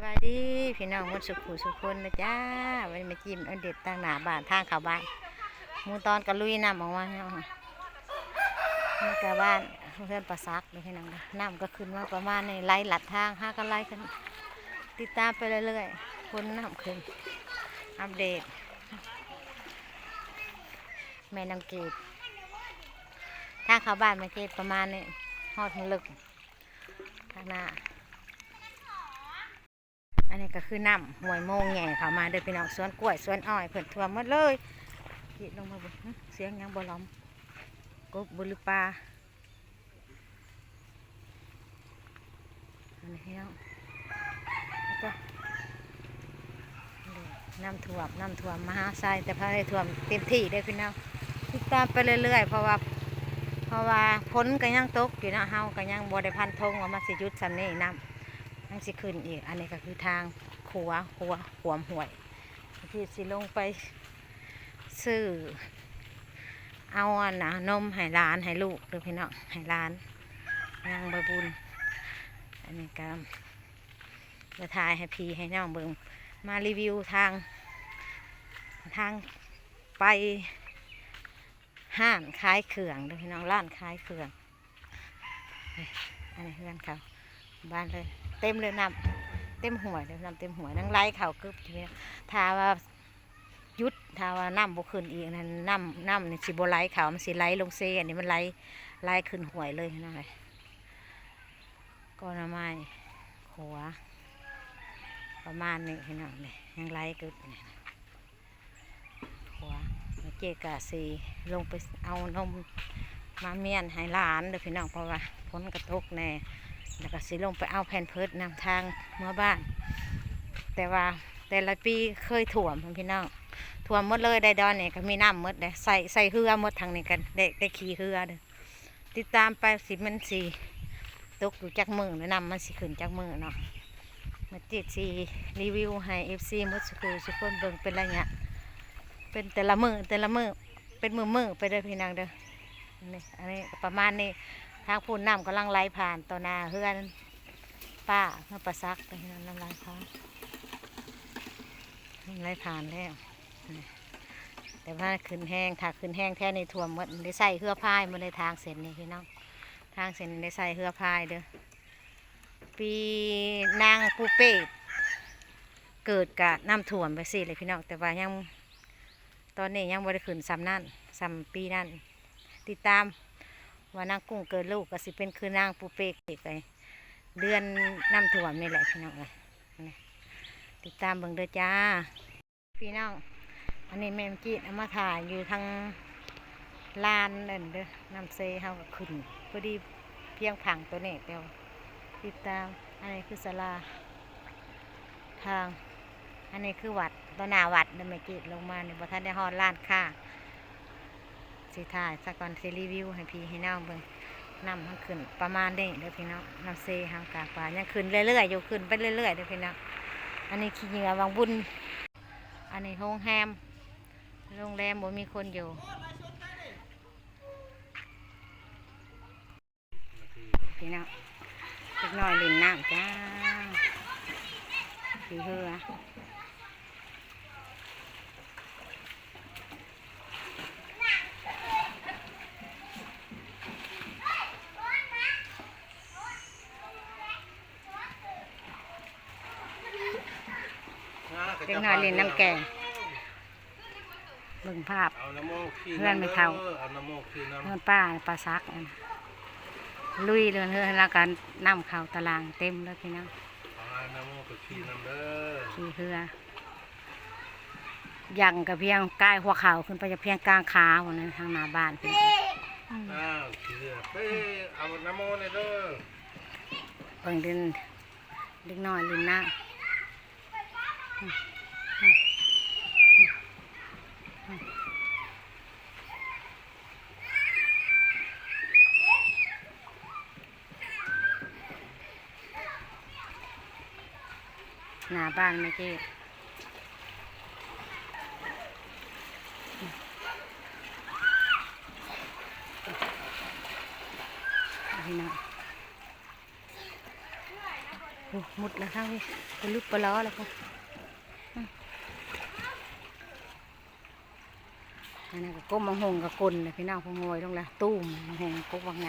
สวัสดีพี่น้องหมดสุขุสุขคนนะจ้าวันมาจิ้มอันเด็ดตั้งหนาบ้านทางเข้าบ้านมูตอนกระลุยน้ำออกมาเนาะนี่กะบ้านเพื่อนประซักเลยพี่น้องน้ำก็ขึ้นมาประมาณนี้ไล่หลัดทางห้าก็ไล่กันติดตามไปเรื่อยๆคนน้ำขึ้นอัปเดต แม่น้ำเกดทางเข้าบ้านแม่เกดประมาณนี้ฮอดหลึกทางหน้า อันนี้ก็คือน้ำหวยโมงแง่เข้ามาเด้อพี่น้องสวนกล้วยสวนอ้อยเพิ่นท่วมหมดเลยกิลงมาบ่งหึเสียงยังบ่ล้อมกบบุหรือปลาอันนี้พี่น้องก็น้ำท่วมน้ำท่วมมหาไซแต่พระได้ท่วมเต็มที่ได้พี่น้องติดตามไปเรื่อยๆเพราะว่าเพราะว่าฝนก็ยังตกอยู่นะเฮาก็ยังบ่ได้พันธงว่ามันสิยุดซำนี้น้ำ ยังสิขึ้นอีก อันนี้ก็คือทางขัวขัวขวมห่วยที่สิลงไปซื้อเอาอันนะนมให้ร้านให้ลูกเด้อพี่น้องให้ร้านนางใบบุญ อันนี้ก็จะถ่ายให้พี่ให้น้องเบิ่งมารีวิวทาง ทางไปห้านขายเครื่องเด้อพี่น้องร้านขายเครื่อง อันนี้เพื่อนเขาบ้านเลย เต็มเลยน้ำเต็มหัวเลยน้ำเต็มหัวนั่งไล่เข่ากึบทีนี้ถ้าว่าหยุดถ้าว่าน้ำบกขึ้นอีกนั่นน้ำน้ำนี่สิบไหลเขามันสิไหลลงเซอันนี้มันไหลไหลขึ้นหวยเลยนั่นเลยก็น้ำไม้ขัว ประมาณนี้พี่น้องนี่ยังไหลกึบนี่ขัวแล้วเจกะสีลงไปเอานมมาเมียนให้หลานเด้อพี่น้องเพราะว่าฝนกระตกแน่ แล้วก็สิลงไปเอาแผ่นเพิดนำทางเมื่อบ้าน แต่ว่าแต่ละปีเคยถ่วมพี่น้องถ่วมหมดเลยได้ดอนเนี่ก็มีน้ำหมดเลยใส่ใส่เรือหมดทางนี้กันได้ได้ขี่เรือเด้อติดตามไปสิมันสีตกอยู่จากมือแล้วนำมันสิขึ้นจากมือเนาะมาจิตสีรีวิวให้เอฟซีมดสกูสุกคนเบิ่งเป็นระยะเป็นแต่ละมือแต่ละมือเป็นมือมือไปเด้อพี่น้องเด้อนี่อันนี้ประมาณนี้ ทางพูนน้ำกำลังไหลผ่านต่อหน้าเฮือนป้าเมื่อประซักไปนั่นน้ำไหลผ่านไหลผ่านแล้วแต่ว่าขึ้นแห้งถ้าขึ้นแห้งแท้ในถ่วมหมดได้ใส่เฮือพายมาในทางเส้นนี่พี่น้องทางเส้นได้ใส่เฮือพายเด้อปีนางปูเป้เกิดกะน้ำถ่วมไปสิเลยพี่น้องแต่ว่ายังตอนนี้ยังไม่ได้ขึ้นซ้ำนั่นซ้ำปีนั่นติดตาม ว่านางกุ้งเกิดลูกก็สิเป็นคือนางปูเปกอีกไปเดือนน้ำถ่วมนี่แหละพี่น้องเลยติดตามเบิ่งเด้อจ้า พี่น้อง อันนี้แม่มจีดเอามาถ่ายอยู่ทางลานนั่นเด้อน้ำเซเฮาก็ขึ้นพอดีเพียงผังตัวนี้เดียวติดตาม อันนี้คือศาลาทาง อันนี้คือวัดตอนหน้าวัดเด้อแม่จีดลงมาในบ่ทันได้ฮอดลานค่า สิถ่ายสักก่อนสิรีวิวให้พี่ให้น้องเบิ่งน้ำมันขึ้นประมาณนี้เด้อพี่น้องน้ำเซหางกาปลายังขึ้นเรื่อยๆอยู่ขึ้นไปเรื่อยๆเด้อพี่น้องอันนี้ขี้เหงื่อวางบุญ อันนี้โรงแรมโรงแรมบ่มีคนอยู่พี่น้องเล็กน้อยลินน้ำจ้าพี่เฮือ เล็กน้อยเล่นน้ำแกงเบิ่งภาพเอาน้ำโมกขี้เพื่อนไม่เท่าเอาน้ำโมกขี้น้ำเพื่อนป้าปลาซักนั่นลุยเลยเฮือนแล้วกันน้ำเข่าตารางเต็มเลยพี่น้องเอาน้ำโมกกับขี้น้ำเด้อขี่เรือยังกับเพียงใกล้หัวเข่าขึ้นไปจะเพียงกลางขาวันนั้นทางหน้าบ้านพี่น้องอืมอ้าวขี้เรือเฮ้ยเอาน้ำโมกเลยเด้อเบิ่งเดินเล็กน้อยลินน้ำ หนาบ้านเมื่อกี้พี่น้องอ้มุดแล้วทั้งนี้ไปลุกปลาล้อแล้วพวกอันนั้นก็ก้มมังหงกับกลเลยพี่น้องพงงอยลงละตุ้มมังหงกบว่าไง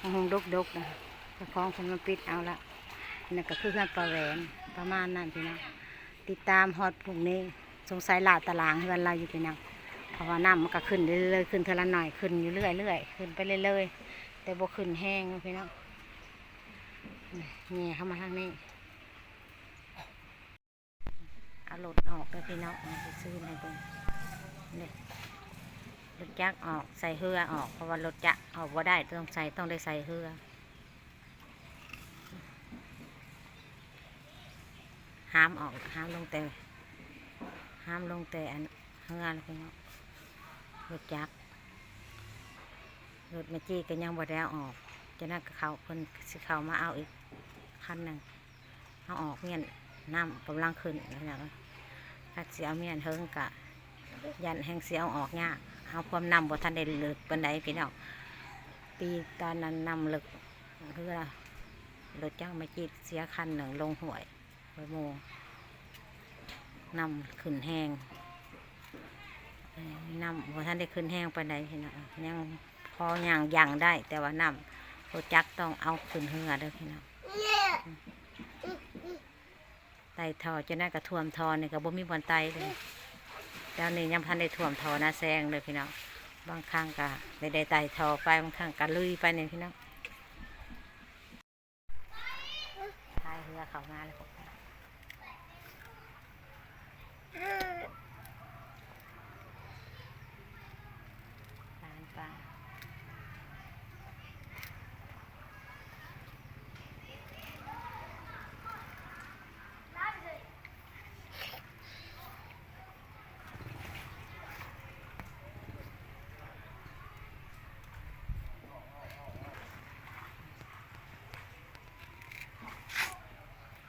มังหงดกดกนะเจะคล้องคนมันปิดเอาละนนั่นก็คือเพื่อนปลาแหวน ประมาณนั้นพี่น้องติดตามฮอตพวกนี้สงสัยหลาดตารางเฮือนเราอยู่พี่น้องเพราะว่าน้ำมันก็ขึ้นเรื่อยๆขึ้นเท่าละหน่อยขึ้นอยู่เรื่อยๆขึ้นไปเรื่อยๆแต่บ่ขึ้นแห้งพี่น้องนี่เข้ามาทางนี้เอารถออกเลยพี่น้องเอาไปซื้อในเบิ่งนี่รถจักรออกใส่เฮือออกเพราะว่ารถจักรออกว่าได้ต้องใส่ต้องได้ใส่เฮือ ห้ามออกห้ามลงแต่ห้ามลงแต่อันเฮือเลยพี่น้องรถจักรรถเมจี้ก็ยังบ่ได้ออกจะนั่นก็เขาเพิ่นสิเขามาเอาอีกคันหนึ่งเอาออกเมียนน้ำกำลังขึ้นนะจ๊ะถ้าเสียเมียนเฮิงกะ ยันแห่งเสียเอาออกยากเอาความนำบ่ทันได้เลึกปันไดพี่น้องปีตอนนั้นนำลึกคือรถจ้างมาจีดเสียคันหนึ่งลงห่วย ไปโมนำขึ้นแห้งนำบ่ทันได้ขึ้นแห้งปันพี่น้องยังพอย่างยังได้ แต่ว่านำรถจักต้องเอาขึ้นเหือเด้อพี่น้องไตทอจะน่ากระท่วมทอนี่ก็บ่มีบอนไตเลยเจ้านี่ยังพันได้ท่วมทอน้าแซงเลยพี่น้องบางครั้งก็ไม่ได้ไตทอไปบางครั้งก็ลุยไปเนี่ยพี่น้องพายเรือเข้ามาเลยพว กเราปานปลา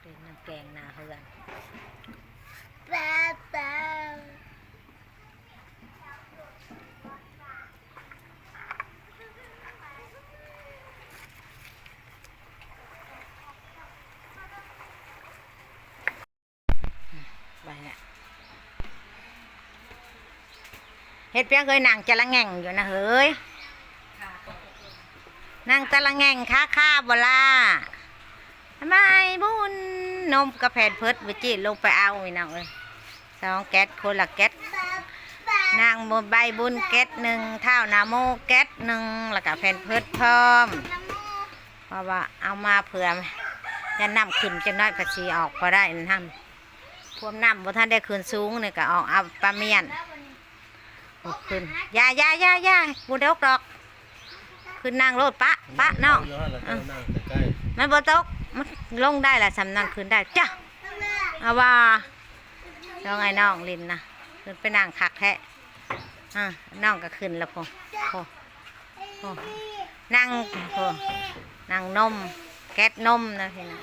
เป็นน้ำแกงนาเฮือนไปเนี่ย เฮ็ดเพียงเคยนั่งจะละแง่งอยู่นะเฮ้ยนั่งตะละแง่งค้าค้าบลาทำไมบุญนมกระแผ่นเพิดวิจิลงไปเอาอีน้องเอ้ยสองแก๊สคนละแก๊สนางบนใบบุญแก๊สหนึ่งเท่านาโมแก๊สหนึ่งแล้วก็แผ่นเพิดพร้อมเพราะว่าเอามาเผื่อจะนำขึ้นจะน้อยภาษีออกพอได้นั่นพวมน้ำบ่ท่านได้ขึ้นสูงเนี่ยก็ออกเอาปลาเมียน ขึ้นอยาอยาอยาอยาบุญเดกดอก ขึ้นนางโลดปะปะน้องเนาะแล้วก็นั่งใกล้มันบ่ตกมันลงได้แหละสำนันคืนได้จ้ะเอาว่าน้องไอ้น้องลินนะขึ้นไปนั่งคักแท้อะน้องก็ขึ้นแล้วพอพอพอนั่งพอนั่งนม แก๊สนมนะพี่นะ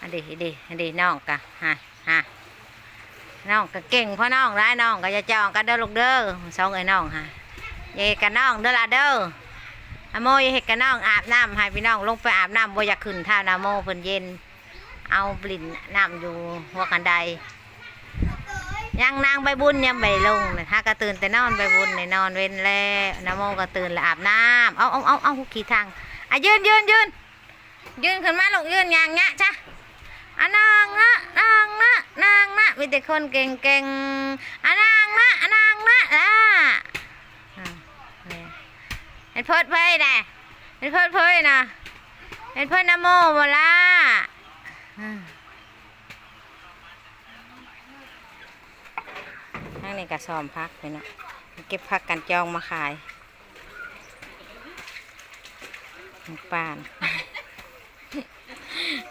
อันดีอันดีอันดีน้องกะฮะฮะ น้องก็เก่งพ่อน้องร้ายน้องก็จะจองกันเด้อลูกเด้อสองไอ้น้องฮะเย่กันน้องเด้อละเด้ออโมยเห็ดกับน้องอาบน้ำให้พี่น้องลงไปอาบน้ำบ่อยากขึ้นท่านาโมเพิ่นเย็น เอาปลิ่นน้ำอยู่หัวกันไดยังนางใบบุญยังใบลงเลยถ้าก็ตื่นแต่นอนใบบุญในนอนเว้นแล้วนาโมก็ตื่นแล้วอาบน้ำเอาเอาเอาเอาขี่ทางอะยืนยืนยืนยืนขึ้นมาลูกยืนย่างเงี้ยจ้ะ อะนางนะนางนะนางนะมีแต่คนเก่งเก่งๆอะนางนะอะนางนะล่ะเห็นเพิดเพยนะเห็นเพิดเพยนะเห็นเพิดนโมบล่ะอืมทางนี้ก็ซ้อมพักเลยเนาะเก็บพักกันจองมาขายป่าน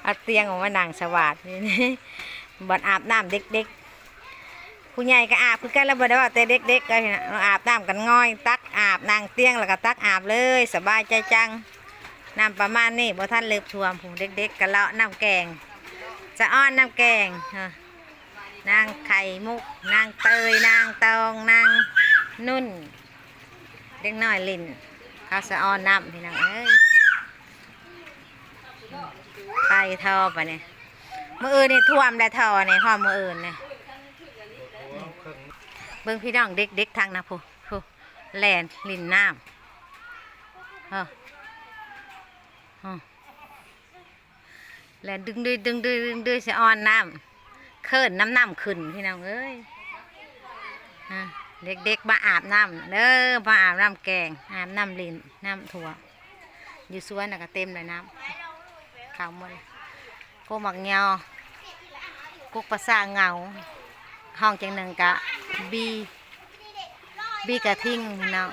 เอาเตียงออกมานั่งสวัสดนี่บ่อนอาบน้ำเด็กๆผู้ใหญ่ก็อาบคือกันแล้วบ่ได้ว่าแต่เด็กๆก็เห็นน่ะเราอาบน้ำกันง่อย ตักอาบนางเตียงแล้วก็ตักอาบเลยสบายใจจังน้ำประมาณนี้บ่ท่านเลิบท่วมผู้เด็กๆก็เลาะน้ำแกง จะอ้อนน้ำแกงนางไข่มุก นางเตยนางตองนางนุ่น เด็กน้อยลินข้าวสะอ้อนน้ำพี่น้องเอ้ย ต่ทอไปเนี่ยมืออื่นนี่ท่วมได้ทอเนี่ยหอมมืออื่นเนี่ยเครื่องเบิ่งพี่น้องเด็กเด็กทางนะผู้ผู้แลนลินน้ำเออเออแลนดึงดื้อดึงดื้อดึงดื้อสะออนน้ำเคินน้ำน้ำขึ้นพี่น้องเอ้ยอะเด็กเด็กๆมาอาบน้ำเด้อมาอาบน้ำแกงอาบน้ำลินน้ำถั่วอยู่สวนน่ะก็เต็มเลยน้ำขาวหมดเลย กหมักเงากุกประสาเงา ห้องจังหนึ่งกะบีบีกะทิ้งเนาะ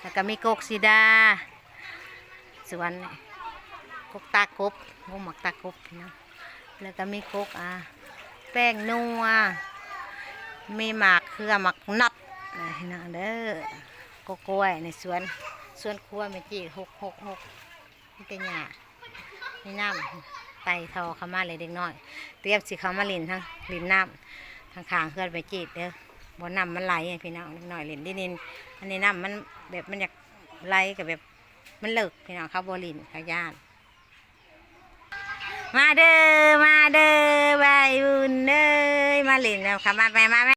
แล้วก็มีกกสีดาสวนกกตากบกกหมักตากบเนาะแล้วก็มีกกอ่าแป้งนัวมีหมากเครือหมักนัดนั่งเด้อกกกล้วยในสวนสวนครัวเมจีหกหกหกนี่เป็นหญ้ามีน้ำ ไต่ทอเข้ามาเลยเด็กน้อย เตรียมสิเขามาลินทั้งลินน้ำทางขางๆเพื่อนไปจีดเด้อบ่น้ำมันไหลพี่น้องนิดหน่อยล่นดินินอันนี้น้ำมันแบบมันอยากไหลกับแบบมันเลิกพี่น้องเขาบ่ลินเขาญาติมาเด้อมาเด้อใบบุญเด้อมาลินแล้วค่ะมาไปมา